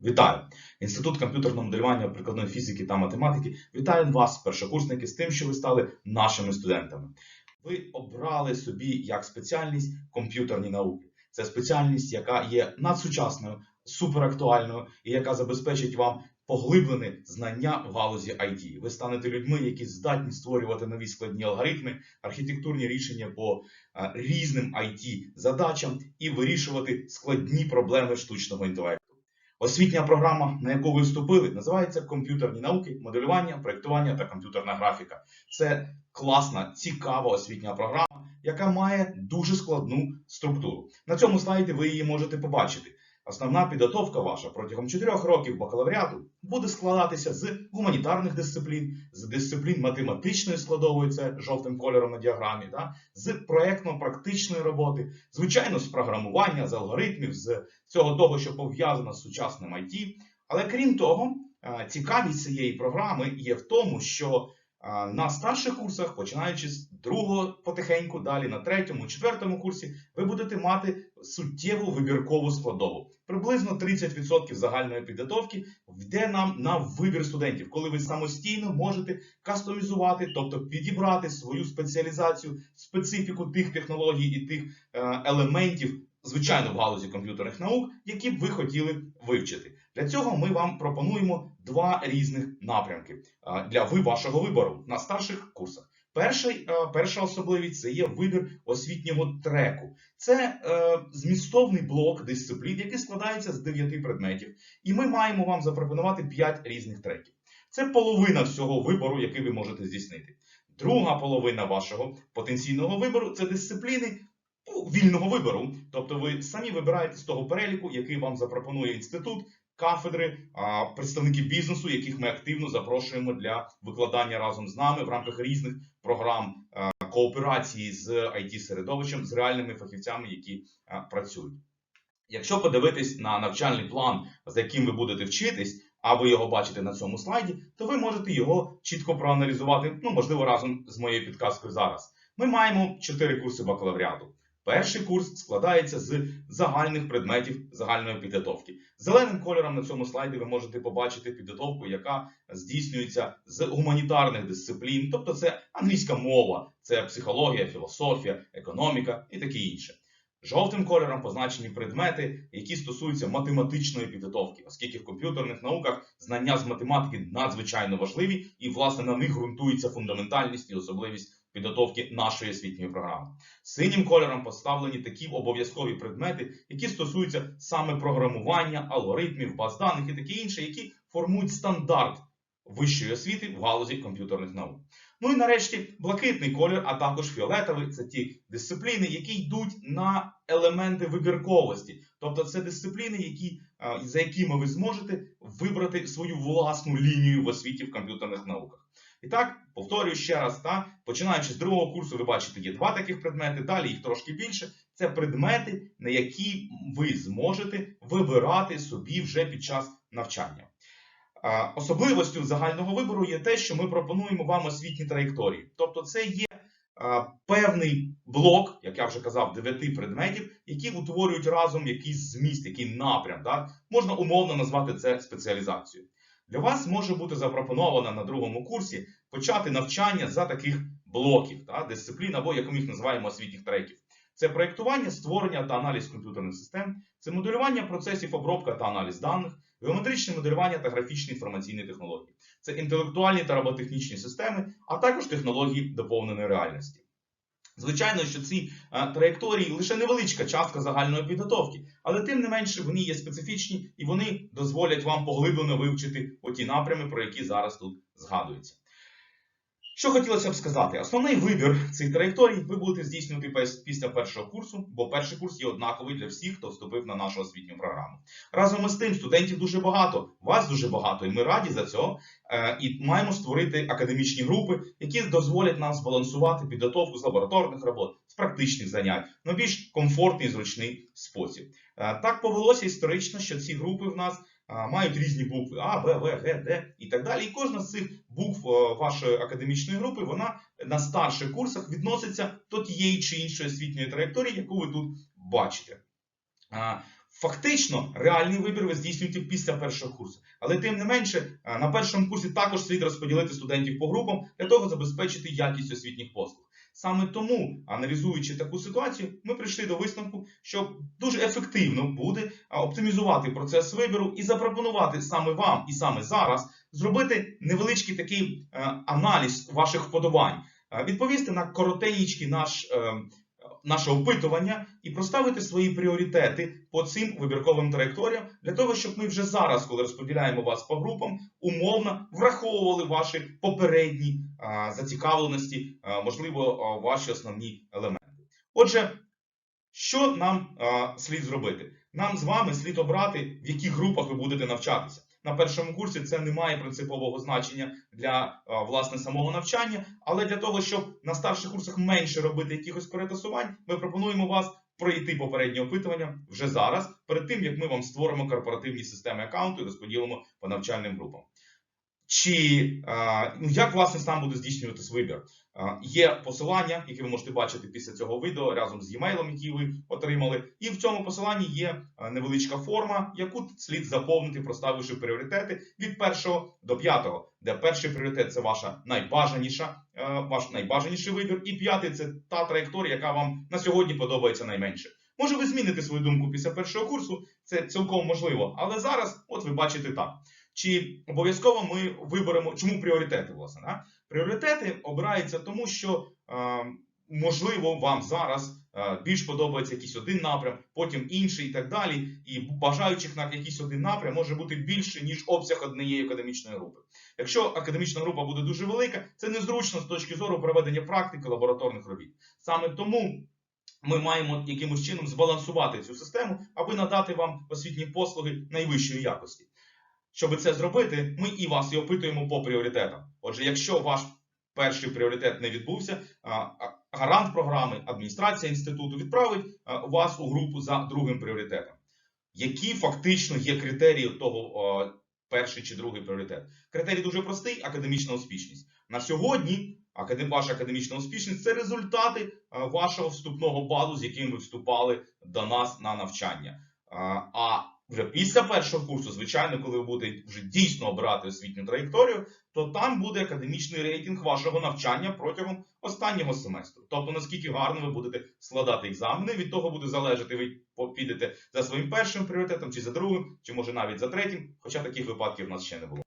Вітаю! Інститут комп'ютерного моделювання прикладної фізики та математики вітає вас, першокурсники, з тим, що ви стали нашими студентами. Ви обрали собі як спеціальність комп'ютерні науки. Це спеціальність, яка є надсучасною, суперактуальною і яка забезпечить вам поглиблене знання в галузі IT. Ви станете людьми, які здатні створювати нові складні алгоритми, архітектурні рішення по е, різним IT задачам і вирішувати складні проблеми штучного інтелекту. Освітня програма, на яку ви вступили, називається комп'ютерні науки, моделювання, проєктування та комп'ютерна графіка. Це класна, цікава освітня програма, яка має дуже складну структуру. На цьому слайді ви її можете побачити. Основна підготовка ваша протягом 4 років бакалавріату буде складатися з гуманітарних дисциплін, з дисциплін математичної складової, це жовтим кольором на діаграмі, да? з проєктно-практичної роботи, звичайно, з програмування, з алгоритмів, з цього того, що пов'язано з сучасним IT. Але крім того, е, цікавість цієї програми є в тому, що е, на старших курсах, починаючи з другого потихеньку, далі на третьому, четвертому курсі, ви будете мати суттєву вибіркову складову. Приблизно 30% загальної підготовки йде нам на вибір студентів, коли ви самостійно можете кастомізувати, тобто підібрати свою спеціалізацію, специфіку тих технологій і тих е, елементів, звичайно, в галузі комп'ютерних наук, які б ви хотіли вивчити. Для цього ми вам пропонуємо два різних напрямки е, для ви вашого вибору на старших курсах. Перший, е, перша особливість це є вибір освітнього треку. Це е, змістовний блок дисциплін, який складається з 9 предметів, і ми маємо вам запропонувати 5 різних треків. Це половина всього вибору, який ви можете здійснити. Друга половина вашого потенційного вибору це дисципліни ну, вільного вибору. Тобто ви самі вибираєте з того переліку, який вам запропонує інститут, кафедри, представники бізнесу, яких ми активно запрошуємо для викладання разом з нами в рамках різних програм кооперації з it середовищем з реальними фахівцями, які працюють. Якщо подивитись на навчальний план, за яким ви будете вчитись, а ви його бачите на цьому слайді, то ви можете його чітко проаналізувати, ну можливо, разом з моєю підказкою зараз. Ми маємо 4 курси бакалавріату. Перший курс складається з загальних предметів загальної підготовки. Зеленим кольором на цьому слайді ви можете побачити підготовку, яка здійснюється з гуманітарних дисциплін, тобто це англійська мова, це психологія, філософія, економіка і таке інше. Жовтим кольором позначені предмети, які стосуються математичної підготовки, оскільки в комп'ютерних науках знання з математики надзвичайно важливі, і власне на них ґрунтується фундаментальність і особливість підготовки нашої освітньої програми. Синім кольором поставлені такі обов'язкові предмети, які стосуються саме програмування, алгоритмів, баз даних і таке інше, які формують стандарт вищої освіти в галузі комп'ютерних наук. Ну і нарешті блакитний колір, а також фіолетовий це ті дисципліни, які йдуть на елементи вибірковості. Тобто це дисципліни, які, е, за якими ви зможете вибрати свою власну лінію в освіті в комп'ютерних науках. І так, повторюю ще раз, та, починаючи з другого курсу, ви бачите, є два таких предмети, далі їх трошки більше. Це предмети, на які ви зможете вибирати собі вже під час навчання. Особливостю загального вибору є те, що ми пропонуємо вам освітні траєкторії. Тобто, це є певний блок, як я вже казав, дев'яти предметів, які утворюють разом якийсь зміст, який напрям. Так? Можна умовно назвати це спеціалізацією. Для вас може бути запропоновано на другому курсі почати навчання за таких блоків, та, дисциплін або як ми їх називаємо освітніх треків. Це проєктування, створення та аналіз комп'ютерних систем, це моделювання процесів обробка та аналіз даних, геометричне моделювання та графічні інформаційні технології, це інтелектуальні та роботехнічні системи, а також технології доповненої реальності. Звичайно, що ці а, траєкторії лише невеличка частка загальної підготовки, але тим не менше вони є специфічні і вони дозволять вам поглиблено вивчити оті напрями, про які зараз тут згадуються. Що хотілося б сказати, основний вибір цих траєкторій ви будете здійснювати після першого курсу, бо перший курс є однаковий для всіх, хто вступив на нашу освітню програму. Разом із тим, студентів дуже багато, вас дуже багато, і ми раді за цього. Е, І маємо створити академічні групи, які дозволять нам збалансувати підготовку з лабораторних робот, з практичних занять на більш комфортний зручний спосіб. Е, Так повелося історично, що ці групи в нас мають різні букви А, Б, В, Г, Д і так далі. І кожна з цих букв е, вашої академічної групи вона на старших курсах відноситься до тієї чи іншої освітньої траєкторії, яку ви тут бачите. Фактично, реальний вибір ви здійснюєте після першого курсу. Але тим не менше, е, на першому курсі також слід розподілити студентів по групам для того, забезпечити якість освітніх послуг. Саме тому, аналізуючи таку ситуацію, ми прийшли до висновку, що дуже ефективно буде оптимізувати процес вибору і запропонувати саме вам і саме зараз зробити невеличкий такий е, аналіз ваших вподобань, Е, відповісти на коротенький наш. Наше опитування і проставити свої пріоритети по цим вибірковим траєкторіям для того, щоб ми вже зараз, коли розподіляємо вас по групам, умовно враховували ваші попередні зацікавленості, можливо, ваші основні елементи. Отже, що нам слід зробити? Нам з вами слід обрати, в яких групах ви будете навчатися. На першому курсі це не має принципового значення для власне самого навчання, але для того, щоб на старших курсах менше робити якихось перетасувань, ми пропонуємо вас пройти попереднє опитування вже зараз, перед тим як ми вам створимо корпоративні системи аккаунту і розподілимо по навчальним групам. Чи а, ну, як власне сам буде здійснюватись вибір? Є посилання, яке ви можете бачити після цього відео разом з e-mail, який ви отримали. І в цьому посиланні є невеличка форма, яку слід заповнити, проставивши пріоритети від першого до п'ятого, де перший пріоритет це ваша найбажаніша, е, ваш найбажаніший вибір, і п'ятий це та траєкторія, яка вам на сьогодні подобається найменше. Може, ви зміните свою думку після першого курсу, це цілком можливо, але зараз, от ви бачите так. Чи обов'язково ми виберемо, чому пріоритети, власне? Да? Пріоритети обираються тому, що е, можливо вам зараз е, більш подобається якийсь один напрям, потім інший і так далі. І бажаючих на якийсь один напрям може бути більше, ніж обсяг однієї академічної групи. Якщо академічна група буде дуже велика, це незручно з точки зору проведення практики лабораторних робіт. Саме тому. Ми маємо якимось чином збалансувати цю систему, аби надати вам освітні послуги найвищої якості. Щоб це зробити, ми і вас і опитуємо по пріоритетам. Отже, якщо ваш перший пріоритет не відбувся, гарант програми, адміністрація інституту відправить вас у групу за другим пріоритетом. Які фактично є критерії того, перший чи другий пріоритет? Критерій дуже простий академічна успішність. На сьогодні ваша академічна успішність це результати вашого вступного балу, з яким ви вступали до нас на навчання. А вже після першого курсу, звичайно, коли ви будете вже дійсно обирати освітню траєкторію, то там буде академічний рейтинг вашого навчання протягом останнього семестру. Тобто, наскільки гарно ви будете складати екзамени, від того буде залежати, ви підете за своїм першим пріоритетом, чи за другим, чи може навіть за третім, хоча таких випадків в нас ще не було.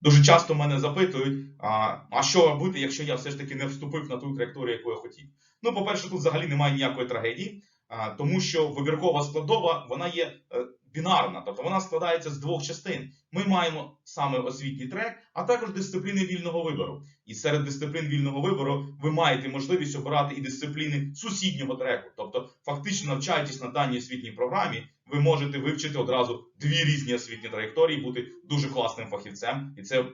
Дуже часто мене запитують, а, а що робити, якщо я все ж таки не вступив на ту траєкторію, яку я хотів. Ну, по-перше, тут взагалі немає ніякої трагедії, а, тому що вибіркова складова вона є е, бінарна, тобто вона складається з двох частин. Ми маємо саме освітній трек, а також дисципліни вільного вибору. І серед дисциплін вільного вибору ви маєте можливість обирати і дисципліни сусіднього треку. Тобто, фактично навчаючись на даній освітній програмі, ви можете вивчити одразу дві різні освітні траєкторії, бути дуже класним фахівцем, і це,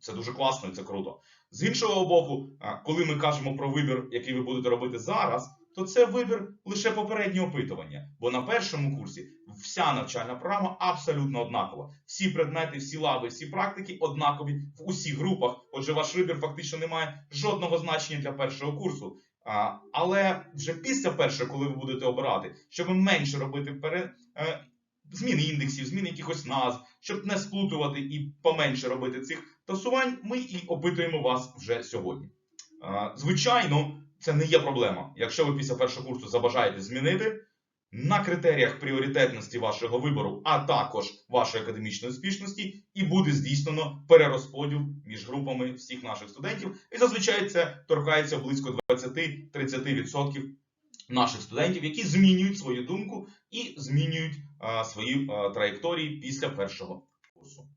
це дуже класно, і це круто. З іншого боку, коли ми кажемо про вибір, який ви будете робити зараз, то це вибір лише попереднього опитування. Бо на першому курсі вся навчальна програма абсолютно однакова. Всі предмети, всі лаби, всі практики однакові в усіх групах. Отже, ваш вибір фактично не має жодного значення для першого курсу. А, але вже після першого, коли ви будете обирати, щоб менше робити пере, е, зміни індексів, зміни якихось назв, щоб не сплутувати і поменше робити цих тасувань, ми і опитуємо вас вже сьогодні. А, звичайно, це не є проблема. Якщо ви після першого курсу забажаєте змінити на критеріях пріоритетності вашого вибору, а також вашої академічної успішності, і буде здійснено перерозподіл між групами всіх наших студентів. І зазвичай це торкається близько 20-30% наших студентів, які змінюють свою думку і змінюють а, свої а, траєкторії після першого курсу.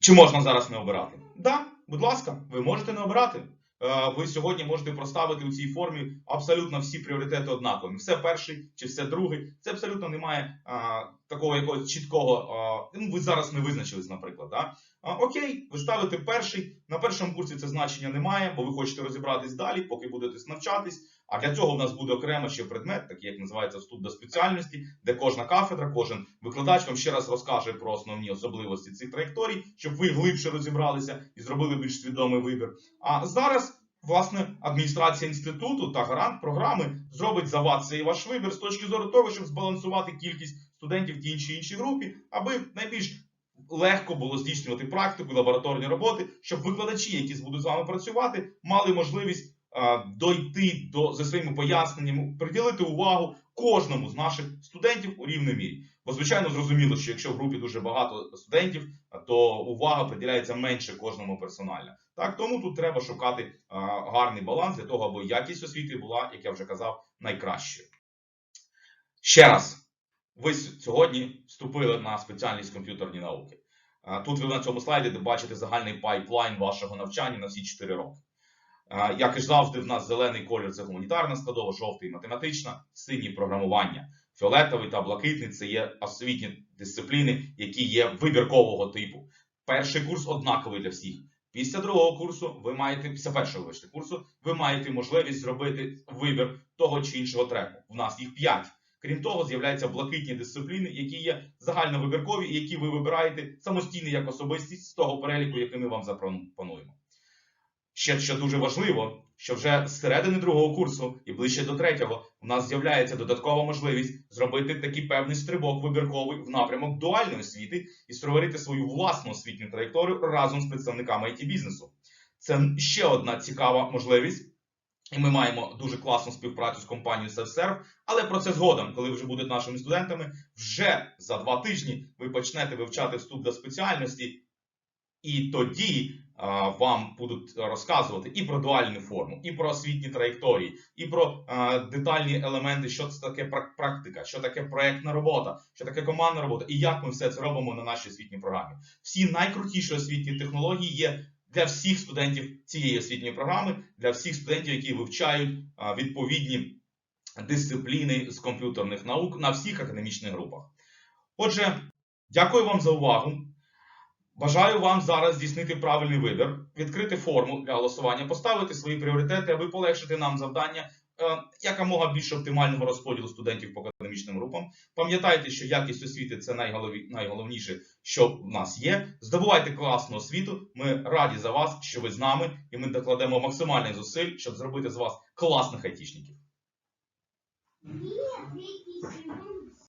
Чи можна зараз не обирати? Так, да, будь ласка, ви можете не обирати. Е, Ви сьогодні можете проставити у цій формі абсолютно всі пріоритети однакові. Все перший чи все другий. Це абсолютно немає а, такого якогось чіткого. А, ну, ви зараз не визначились, наприклад. Да? А, окей, ви ставите перший. На першому курсі це значення немає, бо ви хочете розібратись далі, поки будете навчатись. А для цього в нас буде окремо ще предмет, такий як називається вступ до спеціальності, де кожна кафедра, кожен викладач вам ще раз розкаже про основні особливості цих траєкторій, щоб ви глибше розібралися і зробили більш свідомий вибір. А зараз власне, адміністрація інституту та гарант програми зробить за вас цей ваш вибір з точки зору того, щоб збалансувати кількість студентів в тій чи іншій групі, аби найбільш легко було здійснювати практику, лабораторні роботи, щоб викладачі, які будуть з вами працювати, мали можливість дойти до за своїми поясненнями, приділити увагу кожному з наших студентів у рівній мірі. Бо звичайно зрозуміло, що якщо в групі дуже багато студентів, то увага приділяється менше кожному персонально. Так тому тут треба шукати гарний баланс для того, аби якість освіти була, як я вже казав, найкращою. Ще раз, ви сьогодні вступили на спеціальність комп'ютерні науки. Тут ви на цьому слайді бачите загальний пайплайн вашого навчання на всі 4 роки. Як і завжди, в нас зелений колір це гуманітарна складова, жовтий математична, синій програмування, фіолетовий та блакитний це є освітні дисципліни, які є вибіркового типу. Перший курс однаковий для всіх. Після другого курсу ви маєте, після першого вибачте, курсу, ви маєте можливість зробити вибір того чи іншого треку. У нас їх 5. Крім того, з'являються блакитні дисципліни, які є загальновибіркові і які ви вибираєте самостійно як особистість з того переліку, який ми вам запропонуємо. Ще що дуже важливо, що вже з середини другого курсу і ближче до третього у нас з'являється додаткова можливість зробити такий певний стрибок вибірковий в напрямок дуальної освіти і створити свою власну освітню траєкторію разом з представниками it бізнесу. Це ще одна цікава можливість. І ми маємо дуже класну співпрацю з компанією SelfServe, але про це згодом, коли вже будете нашими студентами, вже за два тижні ви почнете вивчати вступ до спеціальності, і тоді вам будуть розказувати і про дуальну форму, і про освітні траєкторії, і про детальні елементи, що це таке практика, що таке проектна робота, що таке командна робота, і як ми все це робимо на нашій освітній програмі. Всі найкрутіші освітні технології є для всіх студентів цієї освітньої програми, для всіх студентів, які вивчають відповідні дисципліни з комп'ютерних наук на всіх академічних групах. Отже, дякую вам за увагу. Бажаю вам зараз здійснити правильний вибір, відкрити форму для голосування, поставити свої пріоритети, аби полегшити нам завдання е, якомога більше оптимального розподілу студентів по академічним групам. Пам'ятайте, що якість освіти це найголовніше, що в нас є. Здобувайте класну освіту. Ми раді за вас, що ви з нами, і ми докладемо максимальних зусиль, щоб зробити з вас класних айтішників.